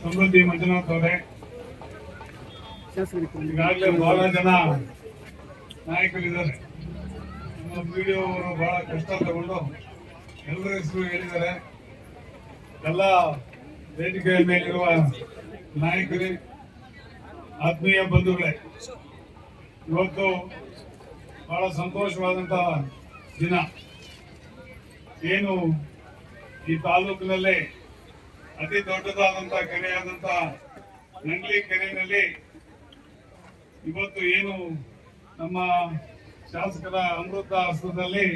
ಸಮೃದ್ಧಿ ಮಂಜುನಾಥ್ ಅವರೇ. ಈಗಾಗಲೇ ಬಹಳ ಜನ ನಾಯಕರಿದ್ದಾರೆ. ವಿಡಿಯೋ ಅವರು ಬಹಳ ಕಷ್ಟ ತಗೊಂಡು ಎಲ್ಲರ ಹೆಸರು ಹೇಳಿದ್ದಾರೆ. ಎಲ್ಲ ವೇದಿಕೆಯ ಮೇಲಿರುವ ನಾಯಕರೇ, ಆತ್ಮೀಯ ಬಂಧುಗಳೇ, ಇವತ್ತು ಬಹಳ ಸಂತೋಷವಾದಂತಹ ದಿನ. ಏನು ಈ ತಾಲೂಕಿನಲ್ಲೇ ಅತಿ ದೊಡ್ಡದಾದಂತ ಕೆರೆಯಾದಂತ ನಂಗ್ಲಿ ಕೆರೆಯಲ್ಲಿ ಇವತ್ತು ಏನು ನಮ್ಮ ಶಾಸಕರ ಅಮೃತ ಹಸ್ತದಲ್ಲಿ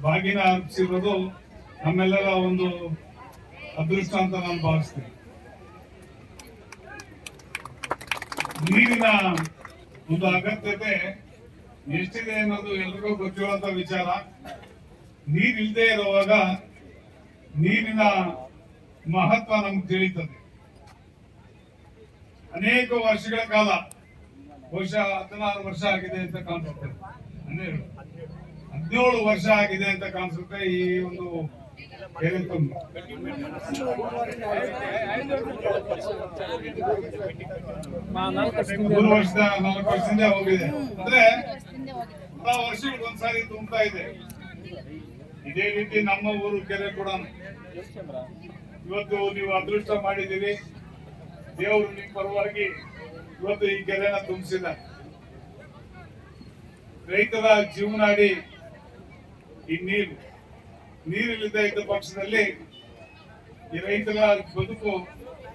ಬಾಗಿನ ಅರ್ಪಿಸಿರೋದು ನಮ್ಮೆಲ್ಲರ ಒಂದು ಅದೃಷ್ಟ ಅಂತ ನಾನು ಭಾವಿಸ್ತೇನೆ. ನೀರಿನ ಒಂದು ಅಗತ್ಯತೆ ಎಷ್ಟಿದೆ ಅನ್ನೋದು ಎಲ್ರಿಗೂ ಗೊತ್ತಿರುವಂತ ವಿಚಾರ. ನೀರಿಲ್ಲದೆ ಇರುವಾಗ ನೀರಿನ ಮಹತ್ವ ನಮ್ಗೆ ತಿಳಿತದೆ ಅನೇಕ ವರ್ಷಗಳ ಕಾಲ, ಬಹುಶಃ ಹದಿನಾರು ವರ್ಷ ಆಗಿದೆ ಅಂತ ಕಾಣಿಸುತ್ತೆ. ಹನ್ನೆರಡು ಹದಿನೇಳು ವರ್ಷ ಆಗಿದೆ ಅಂತ ಕಾಣಿಸುತ್ತೆ ಈ ಒಂದು ಮೂರು ವರ್ಷದ, ನಾಲ್ಕು ವರ್ಷದಿಂದ ಹೋಗಿದೆ. ಅಂದ್ರೆ ವರ್ಷಕ್ಕೆ ಒಂದ್ಸಾರಿ ತುಂಬ್ತಾ ಇದೆ. ಇದೇ ರೀತಿ ನಮ್ಮ ಊರು ಕೆರೆ ಕೂಡ. ಇವತ್ತು ನೀವು ಅದೃಷ್ಟ ಮಾಡಿದ್ದೀರಿ. ದೇವರು ನಿಮ್ಮ ಪರವಾಗಿ ಇವತ್ತು ಈ ಕೆರೆನ ತುಂಬಿಸಿದ ರೈತರ ಜೀವನಾಡಿ ಈ ನೀರು ನೀರಿಲ್ಲದೆ ಇದ್ದ ಪಕ್ಷದಲ್ಲಿ ಈ ರೈತರ ಬದುಕು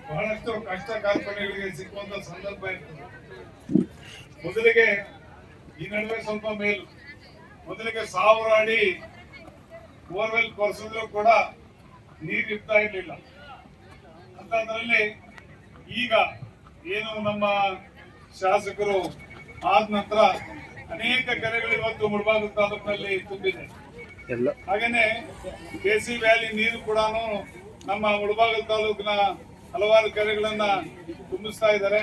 ಬಹಳಷ್ಟು ಕಷ್ಟ ಕಾರ್ಪಣೆಗಳಿಗೆ ಸಿಕ್ಕುವಂತ ಸಂದರ್ಭ ಇರ್ತದೆ. ಮೊದಲಿಗೆ ಈ ನಡುವೆ ಸ್ವಲ್ಪ ಮೇಲು, ಮೊದಲಿಗೆ ಸಾವಿರ ಅಡಿ ಬೋರ್ವೆಲ್ ಕೊರೆಸಿದ್ರು ಕೂಡ ನೀರು ಇರಲಿಲ್ಲ. ಅಂತದ್ರಲ್ಲಿ ಈಗ ಏನು ನಮ್ಮ ಶಾಸಕರು ಆದ ನಂತರ ಅನೇಕ ಕೆರೆಗಳು ಇವತ್ತು ಮುಳಬಾಗ ತಾಲೂಕಿನಲ್ಲಿ ತುಂಬಿದೆ ಹಾಗೇನೆ ಕೆಸಿ ವ್ಯಾಲಿ ನೀರು ಕೂಡ ನಮ್ಮ ಮುಳಬಾಗ ತಾಲೂಕಿನ ಹಲವಾರು ಕೆರೆಗಳನ್ನ ತುಂಬಿಸ್ತಾ ಇದ್ದಾರೆ.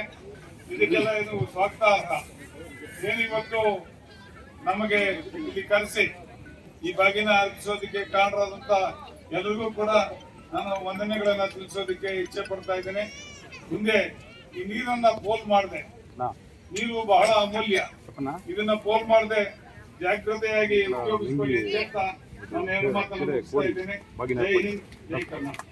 ಇದಕ್ಕೆಲ್ಲ ಇದು ಸ್ವಾಗತ ಅಂತ ಇವತ್ತು ನಮಗೆ ಇಲ್ಲಿ ಕರೆಸಿ ಈ ಬಾಗಿನ ಅರ್ಪಿಸೋದಕ್ಕೆ ಕಾರಣರಾದಂತ ಎಲ್ರಿಗೂ ಕೂಡ ನಾನು ವಂದನೆಗಳನ್ನ ತಿಳಿಸೋದಕ್ಕೆ ಇಚ್ಛೆ ಪಡ್ತಾ ಇದ್ದೇನೆ. ಮುಂದೆ ಈ ನೀರನ್ನ ಪೋಲ್ ಮಾಡಿದೆ. ನೀರು ಬಹಳ ಅಮೂಲ್ಯ. ಇದನ್ನ ಪೋಲ್ ಮಾಡದೆ. ಜಾಗ್ರತೆಯಾಗಿ ಉಪಯೋಗಿಸಿಕೊಳ್ಳಿ ಅಂತ ನಾನು ಮಾತನ್ನು ಮುಗಿಸ್ತಾ ಇದ್ದೇನೆ. ಜೈ ಹಿಂದ್ ಜೈ ಕರ್ನಾಟಕ.